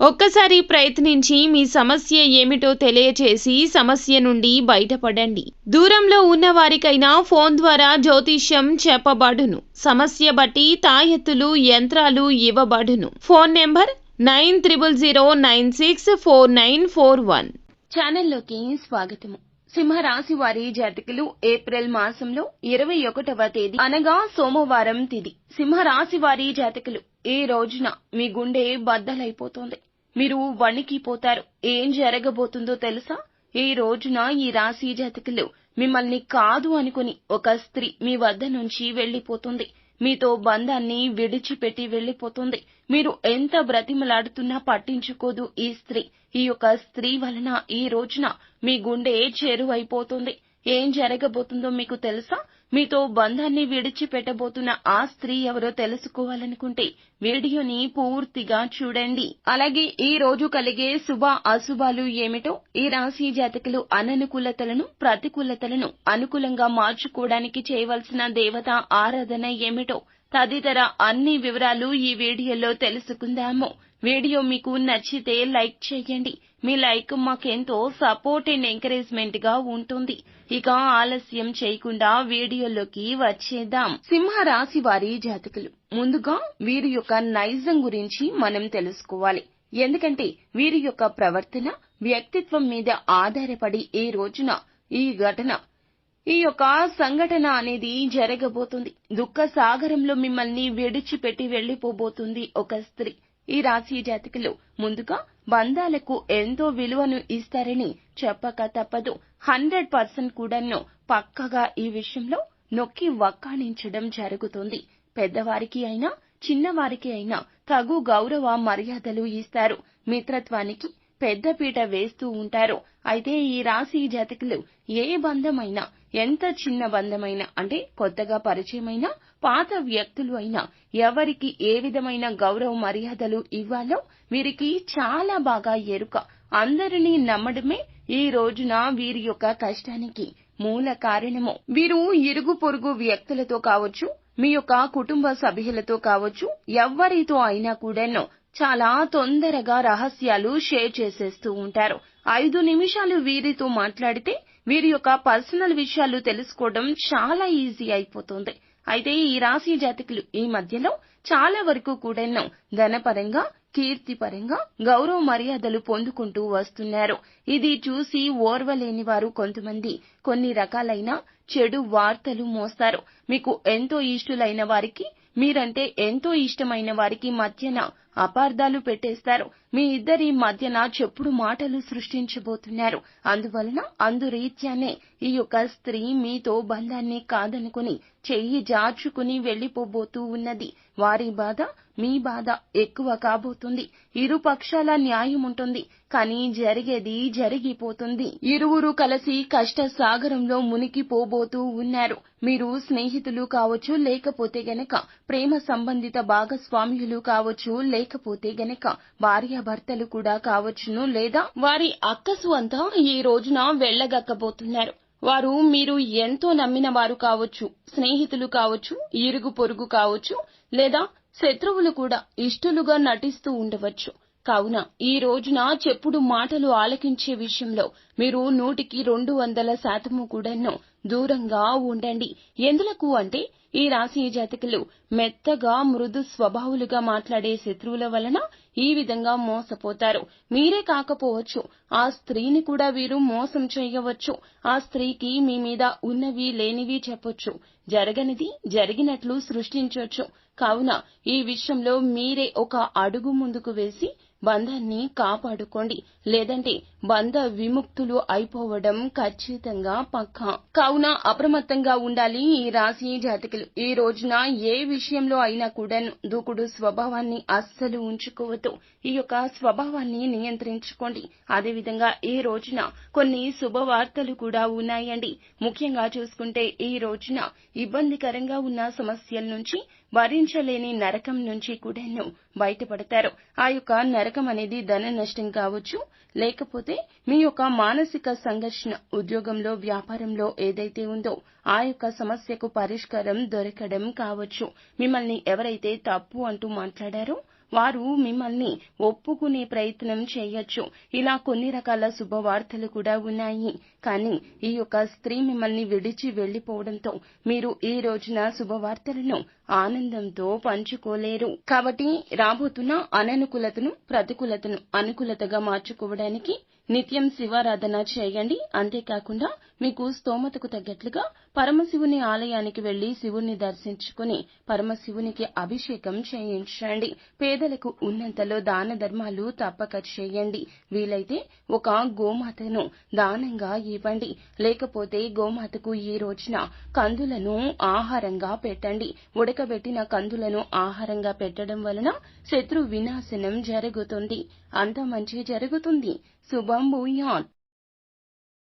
ఒక్కసారి ప్రయత్నించి మీ సమస్య ఏమిటో తెలియచేసి సమస్య నుండి బయటపడండి. దూరంలో ఉన్న వారికైనా ఫోన్ ద్వారా జ్యోతిష్యం చెప్పబడును. సమస్య బట్టి తాయెత్తులు యంత్రాలు ఇవ్వబడును. Phone number nine triple zero nine six four nine four one. ఛానల్లోకి స్వాగతము. సింహరాశి వారి జాతకులు ఏప్రిల్ మాసంలో ఇరవై ఒకటవ తేదీ అనగా సోమవారం తిది. సింహరాశి వారి జాతకులు ఈ రోజున మీ గుండె బద్దలైపోతుంది. మీరు వణికిపోతారు. ఏం జరగబోతుందో తెలుసా? ఈ రోజున ఈ రాశి జాతకులు మిమ్మల్ని కాదు అనుకుని ఒక స్త్రీ మీ వద్ద నుంచి వెళ్ళిపోతుంది మీతో బంధాన్ని విడిచిపెట్టి వెళ్ళిపోతుంది మీరు ఎంత బ్రతిమలాడుతున్నా పట్టించుకోదు ఈ స్త్రీ. ఈ యొక్క స్త్రీ వలన ఈ రోజున మీ గుండె చెరువైపోతుంది. ఏం జరగబోతుందో మీకు తెలుసా? మీతో బంధాన్ని విడిచిపెట్టబోతున్న ఆ స్త్రీ ఎవరో తెలుసుకోవాలనుకుంటే వీడియోని పూర్తిగా చూడండి. అలాగే ఈ రోజు కలిగే శుభ అశుభాలు ఏమిటో ఈ రాశి జాతకులు అననుకూలతలను ప్రతికూలతలను అనుకూలంగా మార్చుకోవడానికి చేయవలసిన దేవత ఆరాధన ఏమిటో తదితర అన్ని వివరాలు ఈ వీడియోలో తెలుసుకుందాము. వీడియో మీకు నచ్చితే లైక్ చేయండి. మీ లైక్ మాకెంతో సపోర్ట్ అండ్ ఎంకరేజ్మెంట్గా ఉంటుంది. ఇక ఆలస్యం చేయకుండా వీడియోలోకి వచ్చేద్దాం. సింహ రాశి వారి జాతకులు. ముందుగా వీరి యొక్క నైజం గురించి మనం తెలుసుకోవాలి. ఎందుకంటే వీరి యొక్క ప్రవర్తన వ్యక్తిత్వం మీద ఆధారపడి ఈ రోజున ఈ ఘటన ఈ యొక్క సంఘటన అనేది జరగబోతుంది. దుఃఖ సాగరంలో మిమ్మల్ని విడిచిపెట్టి వెళ్ళిపోబోతుంది ఒక స్త్రీ. ఈ రాశి జాతికలు ముందుగా బంధాలకు ఎంతో విలువను ఇస్తారని చెప్పక తప్పదు. హండ్రెడ్ పర్సెంట్ కూడాను పక్కగా ఈ విషయంలో నొక్కి వక్కాణించడం జరుగుతుంది. పెద్దవారికి అయినా చిన్నవారికి అయినా తగు గౌరవ మర్యాదలు ఇస్తారు. మిత్రత్వానికి పెద్దపీట వేస్తూ ఉంటారు. అయితే ఈ రాశి జాతకులు ఏ బంధమైనా ఎంత చిన్న బంధమైన అంటే కొత్తగా పరిచయమైన పాత వ్యక్తులు అయినా ఎవరికి ఏ విధమైన గౌరవ మర్యాదలు ఇవ్వాలో వీరికి చాలా బాగా ఎరుక. అందరినీ నమ్మడమే ఈ రోజున వీరి యొక్క కష్టానికి మూల కారణము. వీరు ఇరుగు పొరుగు వ్యక్తులతో కావచ్చు మీ యొక్క కుటుంబ సభ్యులతో కావచ్చు ఎవ్వరితో అయినా కూడాను చాలా తొందరగా రహస్యాలు షేర్ చేసేస్తూ ఉంటారు. ఐదు నిమిషాలు వీరితో మాట్లాడితే వీరి యొక్క పర్సనల్ విషయాలు తెలుసుకోవడం చాలా ఈజీ అయిపోతుంది. అయితే ఈ రాశి జాతకులు ఈ మధ్యలో చాలా వరకు కూడాను ధనపరంగా కీర్తిపరంగా గౌరవ మర్యాదలు పొందుకుంటూ వస్తున్నారు. ఇది చూసి ఓర్వలేని వారు కొంతమంది కొన్ని రకాలైన చెడు వార్తలు మోస్తారు. మీకు ఎంతో ఇష్టులైన వారికి మీరంటే ఎంతో ఇష్టమైన వారికి మధ్యన అపార్థాలు పెట్టేస్తారు. మీ ఇద్దరి మధ్యన చెప్పుడు మాటలు సృష్టించబోతున్నారు. అందువలన అందురీత్యానే ఈ యొక్క స్త్రీ మీతో బంధాన్ని కాదనుకుని చెయ్యి జార్చుకుని వెళ్ళిపోబోతూ ఉన్నది. వారి బాధ మీ బాధ ఎక్కువ కాబోతుంది. ఇరు పక్షాల న్యాయం ఉంటుంది. కానీ జరిగేది జరిగిపోతుంది. ఇరువురు కలిసి కష్ట సాగరంలో మునిగిపోబోతూ ఉన్నారు. మీరు స్నేహితులు కావచ్చు లేకపోతే గనక ప్రేమ సంబంధిత భాగస్వామ్యులు కావచ్చు లేకపోతే గనక భార్యాభర్తలు కూడా కావచ్చును లేదా వారి అక్కసు అంతా ఈ రోజున వెళ్ళగక్కబోతున్నారు వారు మీరు ఎంతో నమ్మిన వారు కావచ్చు స్నేహితులు కావచ్చు ఇరుగు పొరుగు కావచ్చు లేదా శత్రువులు కూడా ఇష్టలుగా నటిస్తూ ఉండవచ్చు. కావున ఈ రోజున చెప్పుడు మాటలు ఆలకించే విషయంలో మీరు నూటికి రెండు వందల శాతము కూడాను దూరంగా ఉండండి. ఎందులకు అంటే ఈ రాశి జాతకులు మెత్తగా మృదు స్వభావులుగా మాట్లాడే శత్రువుల వలన ఈ విధంగా మోసపోతారు. మీరే కాకపోవచ్చు. ఆ స్త్రీని కూడా వీరు మోసం చేయవచ్చు. ఆ స్త్రీకి మీ మీద ఉన్నవి లేనివి చెప్పొచ్చు. జరగనిది జరిగినట్లు సృష్టించవచ్చు కావున ఈ విషయంలో మీరే ఒక అడుగు ముందుకు వేసి బంధాన్ని కాపాడుకోండి. లేదంటే బంధ విముక్తులు అయిపోవడం ఖచ్చితంగా పక్కా. కావున అప్రమత్తంగా ఉండాలి ఈ రాశి జాతకులు. ఈ రోజున ఏ విషయంలో అయినా కూడా దూకుడు స్వభావాన్ని అస్సలు ఉంచుకోవద్దు. చేస్తూ ఈ యొక్క స్వభావాన్ని నియంత్రించుకోండి. అదేవిధంగా ఈ రోజున కొన్ని శుభవార్తలు కూడా ఉన్నాయండి. ముఖ్యంగా చూసుకుంటే ఈ రోజున ఇబ్బందికరంగా ఉన్న సమస్యల నుంచి భరించలేని నరకం నుంచి కూడాను బయటపడతారు. ఆ యొక్క నరకం అనేది ధన నష్టం కావచ్చు లేకపోతే మీ యొక్క మానసిక సంఘర్షణ ఉద్యోగంలో వ్యాపారంలో ఏదైతే ఉందో ఆ యొక్క సమస్యకు పరిష్కారం దొరకడం కావచ్చు. మిమ్మల్ని ఎవరైతే తప్పు అంటూ మాట్లాడారో వారు మిమ్మల్ని ఒప్పుకునే ప్రయత్నం చేయొచ్చు. ఇలా కొన్ని రకాల శుభవార్తలు కూడా ఉన్నాయి. కానీ ఈ యొక్క స్త్రీ మిమ్మల్ని విడిచి వెళ్ళిపోవడంతో మీరు ఈ రోజున శుభవార్తలను ఆనందంతో పంచుకోలేరు. కాబట్టి రాబోతున్న అననుకూలతను ప్రతికూలతను అనుకూలతగా మార్చుకోవడానికి నిత్యం శివారాధన చేయండి. అంతేకాకుండా మీకు స్తోమతకు తగ్గట్లుగా పరమశివుని ఆలయానికి వెళ్ళి శివుణ్ణి దర్శించుకుని పరమశివునికి అభిషేకం చేయించండి. పేదలకు ఉన్నంతలో దాన ధర్మాలు తప్పక చేయండి. వీలైతే ఒక గోమాతను దానంగా ఇవ్వండి. లేకపోతే గోమాతకు ఈ రోజున కందులను ఆహారంగా పెట్టండి. ఉడకబెట్టిన కందులను ఆహారంగా పెట్టడం వలన శత్రు వినాశనం జరుగుతుంది. అంత మంచి జరుగుతుంది. శుభం భూయాత్.